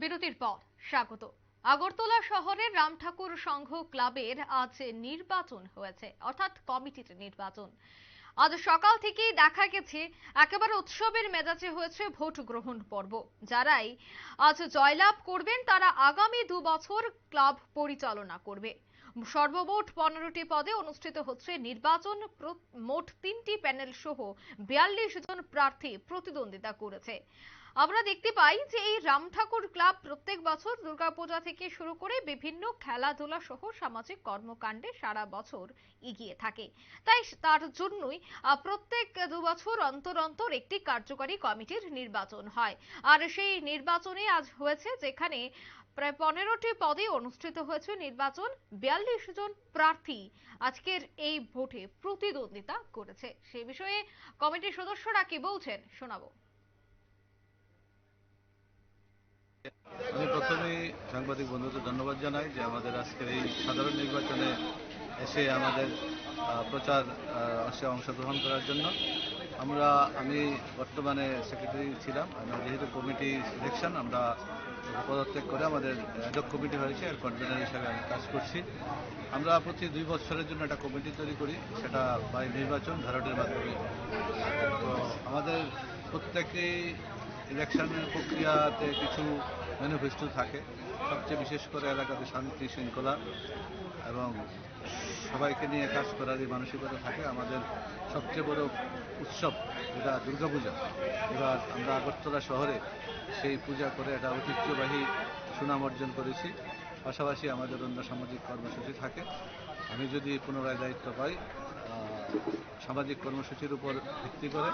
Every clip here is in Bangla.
বিরতির পর স্বাগত। আগরতলা শহরের রামঠাকুর সংঘ ক্লাবের আজ নির্বাচন হয়েছে, অর্থাৎ কমিটির নির্বাচন। আজ সকাল থেকেই দেখা গেছে, একেবারে উৎসবের মেজাজে হয়েছে ভোট গ্রহণ পর্ব। যারাই আজ জয়লাভ করবেন, তারা আগামী দু বছর ক্লাব পরিচালনা করবে। সর্বমোট পনেরোটি পদে অনুষ্ঠিত হচ্ছে নির্বাচন। মোট তিনটি প্যানেল সহ বিয়াল্লিশ জন প্রার্থী প্রতিদ্বন্দ্বিতা করেছে। আমরা দেখতে পাই যে এই রামঠাকুর ক্লাব প্রত্যেক বছর দুর্গাপূজা থেকে শুরু করে বিভিন্ন খেলাধুলা সহ সামাজিক কর্মকাণ্ডে সারা বছর এগিয়ে থাকে। তাই তার জন্যই প্রত্যেক দু বছর অন্তর অন্তর একটি কার্যকারী কমিটির নির্বাচন হয়। আর সেই নির্বাচনে আজ হয়েছে যেখানে প্রায় পনেরোটি পদে অনুষ্ঠিত হয়েছে নির্বাচন। বিয়াল্লিশ জন প্রার্থী আজকের এই ভোটে প্রতিদ্বন্দ্বিতা করেছে। সে বিষয়ে কমিটির সদস্যরা কি বলছেন শোনাবো। আমি প্রথমে সাংবাদিক বন্ধুদের ধন্যবাদ জানাই যে আমাদের আজকের এই সাধারণ নির্বাচনে এসে আমাদের প্রচার অংশে অংশগ্রহণ করার জন্য। আমরা, আমি বর্তমানে সেক্রেটারি ছিলাম। আমরা যেহেতু কমিটি সিলেকশন আমরা পদত্যাগ করে আমাদের অ্যাডক কমিটি হয়েছে আর কনভেনার হিসাবে আমি কাজ করছি। আমরা প্রতি দুই বছরের জন্য একটা কমিটি তৈরি করি, সেটা বাই নির্বাচন ভোটের মাধ্যমে। তো আমাদের প্রত্যেকেই ইলেকশনের প্রক্রিয়াতে কিছু ম্যানিফেস্টো থাকে। সবচেয়ে বিশেষ করে এলাকাতে শান্তি শৃঙ্খলা এবং সবাইকে নিয়ে কাজ করারই মানসিকতা থাকে, আমাদের সবচেয়ে বড় উৎসব যেটা দুর্গাপূজা। এবার আমরা আগরতলা শহরে সেই পূজা করে একটা ঐতিহ্যবাহী সুনাম অর্জন করেছি। পাশাপাশি আমাদের অন্য সামাজিক কর্মসূচি থাকে। আমি যদি পুনরায় দায়িত্ব পাই সামাজিক কর্মসূচির উপর ভিত্তি করে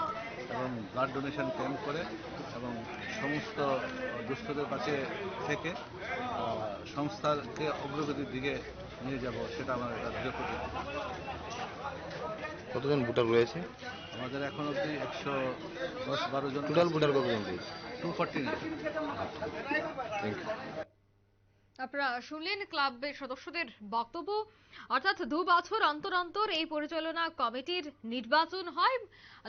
এবং ব্লাড ডোনেশন ক্যাম্প করে এবং সমস্ত দুস্থদের কাছে থেকে সংস্থাকে অগ্রগতির দিকে নিয়ে যাব সেটা আমার একটা দৃঢ় প্রতিজ্ঞা। কতজন ভোটার রয়েছে? আমাদের এখন অবধি একশো দশ বারো জন টোটাল ভোটার কতজন রয়েছে? টু ফর্টি থ্যাংক ইউ আপনারা শুনলেন ক্লাবের সদস্যদের বক্তব্য। অর্থাৎ দু বছর অন্তর অন্তর এই পরিচালনা কমিটির নির্বাচন হয়।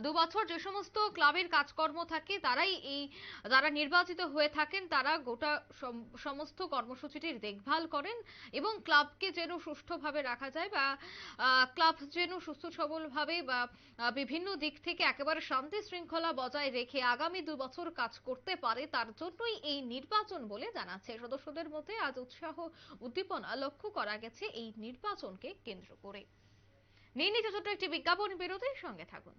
দু বছর যে সমস্ত ক্লাবের কাজকর্ম থাকে, তারাই এই, যারা নির্বাচিত হয়ে থাকেন, তারা গোটা সম- সমস্ত কর্মসূচিটির দেখভাল করেন এবং ক্লাবকে যেন সুষ্ঠুভাবে রাখা যায় বা ক্লাব যেন সুস্থ সবলভাবে বা বিভিন্ন দিক থেকে একেবারে শান্তি শৃঙ্খলা বজায় রেখে আগামী দু বছর কাজ করতে পারে, তার জন্যই এই নির্বাচন বলে জানাচ্ছে। সদস্যদের মধ্যে আজ উৎসাহ, উদ্দীপনা লক্ষ্য করা গেছে এই নির্বাচনকে কেন্দ্র করে। নিয়ে নিচ্ছে ছোট্ট একটি বিজ্ঞাপন বিরতির সঙ্গে থাকুন।